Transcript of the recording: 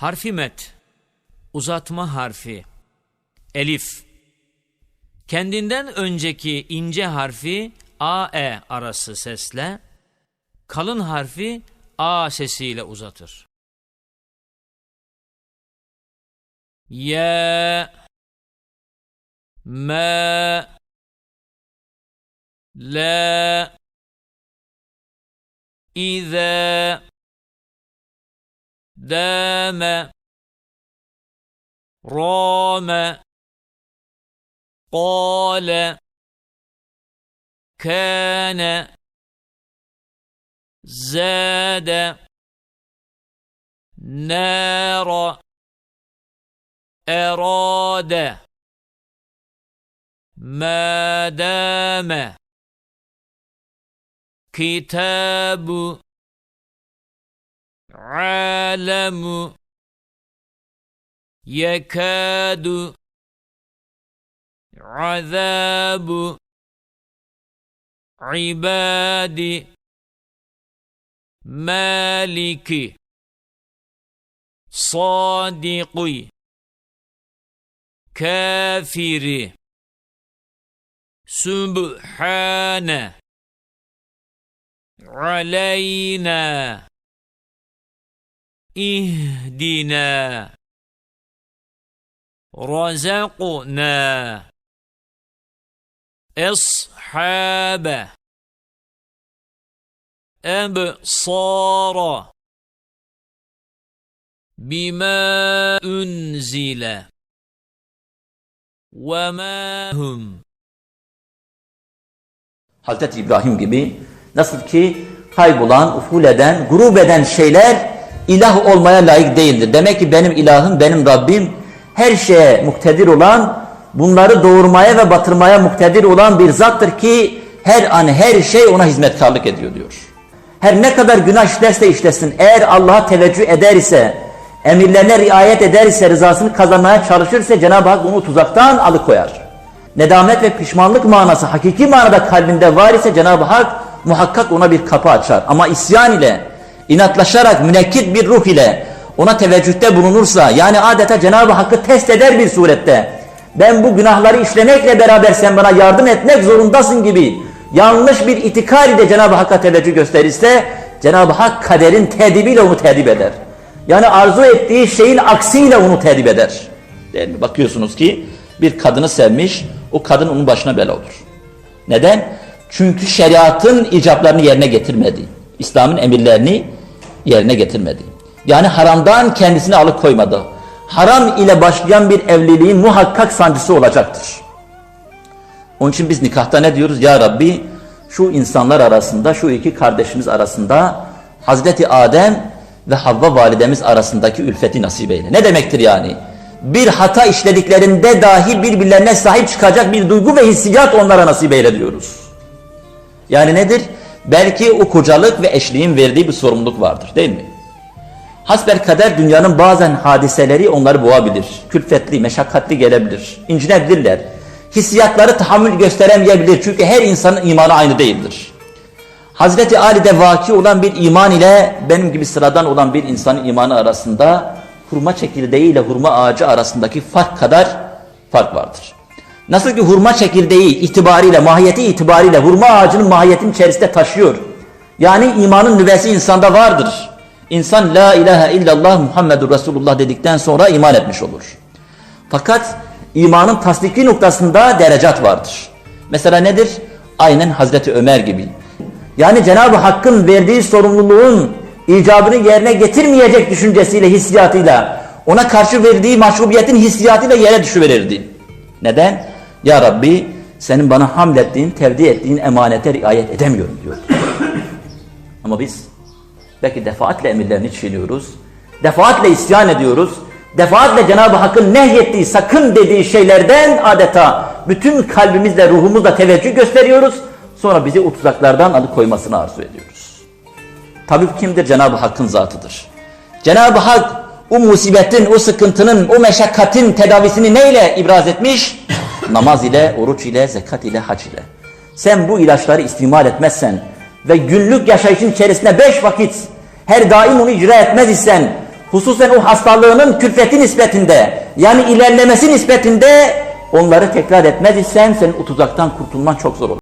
Harfi met. Uzatma harfi. Elif. Kendinden önceki ince harfi AE arası sesle, kalın harfi A sesiyle uzatır. Ya Ma La İza دام رام قال كان زاد نار أراد ما دام كتاب عالم يكاد عذاب عباد مالك صادق كافر سبحان علينا İhdina. Razakna Eshâbe Ebsâra Bima unzile ve hum. Hazreti İbrahim gibi nasıl ki kaybolan, uful eden, grup eden şeyler ilah olmaya layık değildir. Demek ki benim ilahım, benim Rabbim her şeye muktedir olan, bunları doğurmaya ve batırmaya muktedir olan bir zattır ki her an her şey ona hizmetkarlık ediyor diyor. Her ne kadar günah işlerse işlesin eğer Allah'a teveccüh eder ise, emirlerine riayet eder ise, rızasını kazanmaya çalışırsa Cenab-ı Hak onu tuzaktan alıkoyar. Nedamet ve pişmanlık manası hakiki manada kalbinde var ise Cenab-ı Hak muhakkak ona bir kapı açar. Ama isyan ile, inatlaşarak, münekkit bir ruh ile ona teveccühte bulunursa, yani adeta Cenab-ı Hakk'ı test eder bir surette, ben bu günahları işlemekle beraber sen bana yardım etmek zorundasın gibi yanlış bir itikar ile Cenab-ı Hakk'a teveccüh gösterirse, Cenab-ı Hak kaderin tedibiyle onu tedip eder. Yani arzu ettiği şeyin aksiyle onu tedip eder. Değil mi? Bakıyorsunuz ki bir kadını sevmiş, o kadın onun başına bela olur. Neden? Çünkü şeriatın icablarını yerine getirmedi. İslam'ın emirlerini yerine getirmedi. Yani haramdan kendisini alıkoymadı. Haram ile başlayan bir evliliğin muhakkak sancısı olacaktır. Onun için biz nikahta ne diyoruz? Ya Rabbi şu insanlar arasında, şu iki kardeşimiz arasında Hazreti Adem ve Havva validemiz arasındaki ülfeti nasip eyle. Ne demektir yani? Bir hata işlediklerinde dahi birbirlerine sahip çıkacak bir duygu ve hissiyat onlara nasip eyle diyoruz. Yani nedir? Belki o kocalık ve eşliğin verdiği bir sorumluluk vardır değil mi? Hasbel kader dünyanın bazen hadiseleri onları boğabilir. Külfetli, meşakkatli gelebilir. İncinebilirler. Hissiyatları tahammül gösteremeyebilir. Çünkü her insanın imanı aynı değildir. Hazreti Ali'de vaki olan bir iman ile benim gibi sıradan olan bir insanın imanı arasında hurma çekirdeği ile hurma ağacı arasındaki fark kadar fark vardır. Nasıl ki hurma çekirdeği itibariyle, mahiyeti itibariyle hurma ağacının mahiyetinin içerisinde taşıyor. Yani imanın nüvesi insanda vardır. İnsan la ilahe illallah Muhammedur Resulullah dedikten sonra iman etmiş olur. Fakat imanın tasdiki noktasında derecat vardır. Mesela nedir? Aynen Hazreti Ömer gibi. Yani Cenab-ı Hakk'ın verdiği sorumluluğun icabını yerine getirmeyecek düşüncesiyle, hissiyatıyla, ona karşı verdiği mahcubiyetin hissiyatıyla yere düşüverirdi. Neden? Ya Rabbi senin bana hamlettiğin, tevdi ettiğin emanete riayet edemiyorum diyor. Ama biz belki defaatle emirlerini çiğniyoruz, defaatle isyan ediyoruz, defaatle Cenab-ı Hakk'ın nehyettiği, sakın dediği şeylerden adeta bütün kalbimizle, ruhumuzla teveccüh gösteriyoruz. Sonra bizi o tuzaklardan alıkoymasını arzu ediyoruz. Tabip kimdir? Cenab-ı Hakk'ın zatıdır. Cenab-ı Hak o musibetin, o sıkıntının, o meşakkatin tedavisini neyle ibraz etmiş? Namaz ile, oruç ile, zekat ile, hac ile. Sen bu ilaçları istimal etmezsen ve günlük yaşayışın içerisinde beş vakit her daim onu icra etmez isen hususen o hastalığının külfeti nispetinde yani ilerlemesi nispetinde onları tekrar etmez isen senin o tuzaktan kurtulman çok zor olur.